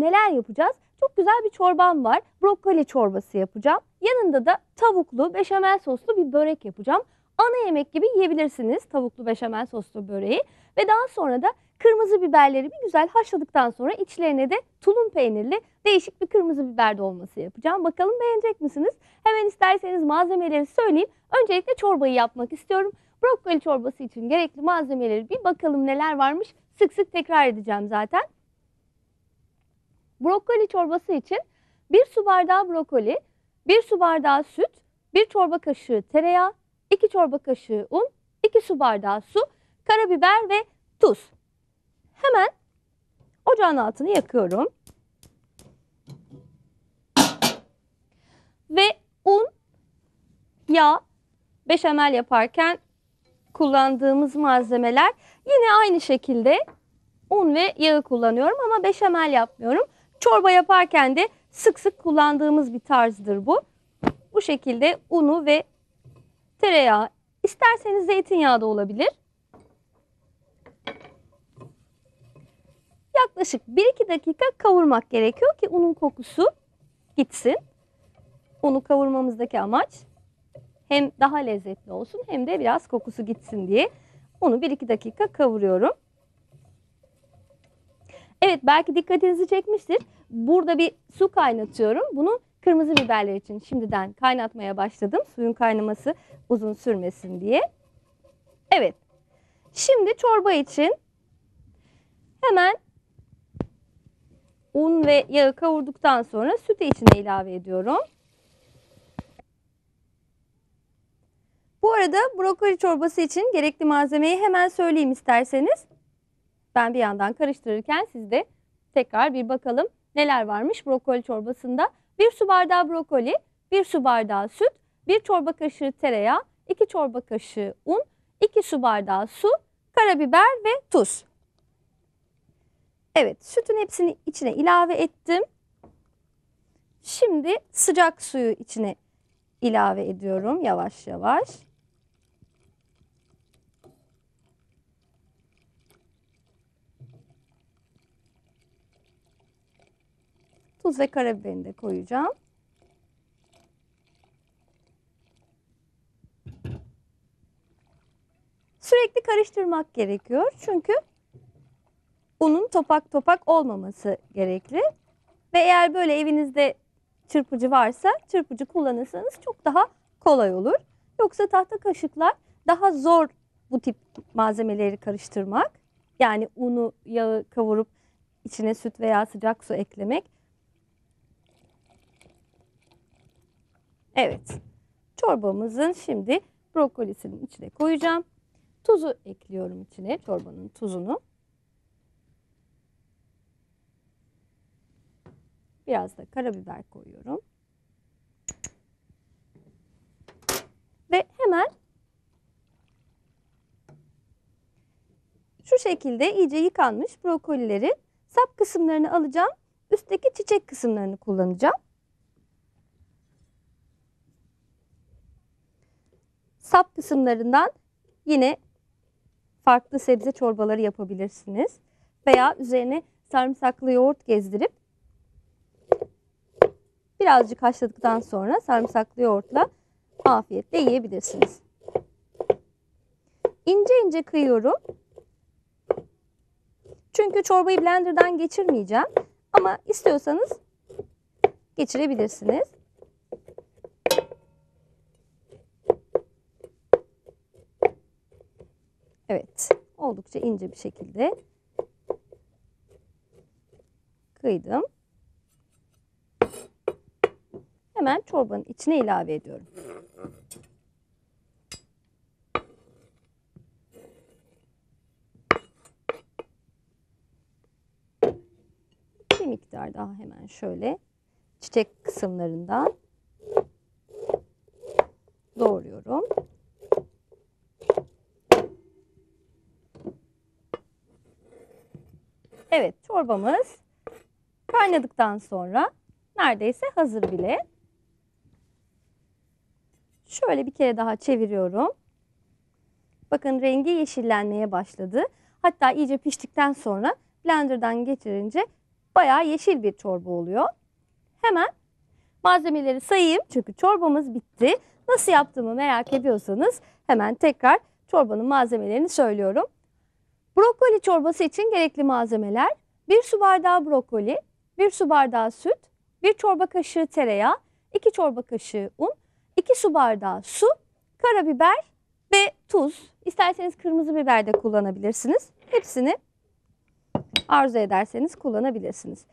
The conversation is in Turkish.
neler yapacağız? Çok güzel bir çorbam var. Brokoli çorbası yapacağım. Yanında da tavuklu beşamel soslu bir börek yapacağım. Ana yemek gibi yiyebilirsiniz tavuklu beşamel soslu böreği. Ve daha sonra da kırmızı biberleri bir güzel haşladıktan sonra içlerine de tulum peynirli değişik bir kırmızı biber dolması yapacağım. Bakalım beğenecek misiniz? Hemen isterseniz malzemeleri söyleyeyim. Öncelikle çorbayı yapmak istiyorum. Brokoli çorbası için gerekli malzemeleri bir bakalım neler varmış. Sık sık tekrar edeceğim zaten. Brokoli çorbası için 1 su bardağı brokoli, 1 su bardağı süt, 1 çorba kaşığı tereyağı, 2 çorba kaşığı un, 2 su bardağı su, karabiber ve tuz. Hemen ocağın altını yakıyorum. Ve un, yağ, beşamel yaparken kullandığımız malzemeler yine aynı şekilde un ve yağı kullanıyorum ama beşamel yapmıyorum. Çorba yaparken de sık sık kullandığımız bir tarzdır bu. Bu şekilde unu ve tereyağı, isterseniz zeytinyağı da olabilir. Yaklaşık 1-2 dakika kavurmak gerekiyor ki unun kokusu gitsin. Unu kavurmamızdaki amaç hem daha lezzetli olsun hem de biraz kokusu gitsin diye. Unu 1-2 dakika kavuruyorum. Evet belki dikkatinizi çekmiştir. Burada bir su kaynatıyorum. Bunu kırmızı biberler için şimdiden kaynatmaya başladım. Suyun kaynaması uzun sürmesin diye. Evet. Şimdi çorba için hemen un ve yağı kavurduktan sonra sütü içine ilave ediyorum. Bu arada brokoli çorbası için gerekli malzemeyi hemen söyleyeyim isterseniz. Ben bir yandan karıştırırken siz de tekrar bir bakalım neler varmış brokoli çorbasında. 1 su bardağı brokoli, 1 su bardağı süt, 1 çorba kaşığı tereyağı, 2 çorba kaşığı un, 2 su bardağı su, karabiber ve tuz. Evet, sütün hepsini içine ilave ettim. Şimdi sıcak suyu içine ilave ediyorum yavaş yavaş. Tuz ve karabiberini de koyacağım. Sürekli karıştırmak gerekiyor çünkü unun topak topak olmaması gerekli. Ve eğer böyle evinizde çırpıcı varsa çırpıcı kullanırsanız çok daha kolay olur. Yoksa tahta kaşıklar daha zor bu tip malzemeleri karıştırmak. Yani unu, yağı kavurup içine süt veya sıcak su eklemek. Evet. Çorbamızın şimdi brokolisinin içine koyacağım. Tuzu ekliyorum içine, çorbanın tuzunu. Biraz da karabiber koyuyorum. Ve hemen şu şekilde iyice yıkanmış brokolileri sap kısımlarını alacağım. Üstteki çiçek kısımlarını kullanacağım. Sap kısımlarından yine farklı sebze çorbaları yapabilirsiniz. Veya üzerine sarımsaklı yoğurt gezdirip birazcık haşladıktan sonra sarımsaklı yoğurtla afiyetle yiyebilirsiniz. İnce ince kıyıyorum. Çünkü çorbayı blenderdan geçirmeyeceğim. Ama istiyorsanız geçirebilirsiniz. Evet, oldukça ince bir şekilde kıydım. Hemen çorbanın içine ilave ediyorum. Bir miktar daha hemen şöyle çiçek kısımlarından doğruyorum. Evet çorbamız kaynadıktan sonra neredeyse hazır bile. Şöyle bir kere daha çeviriyorum. Bakın rengi yeşillenmeye başladı. Hatta iyice piştikten sonra blenderdan geçirince bayağı yeşil bir çorba oluyor. Hemen malzemeleri sayayım çünkü çorbamız bitti. Nasıl yaptığımı merak ediyorsanız hemen tekrar çorbanın malzemelerini söylüyorum. Brokoli çorbası için gerekli malzemeler 1 su bardağı brokoli, 1 su bardağı süt, 1 çorba kaşığı tereyağı, 2 çorba kaşığı un, 2 su bardağı su, karabiber ve tuz. İsterseniz kırmızı biber de kullanabilirsiniz. Hepsini arzu ederseniz kullanabilirsiniz.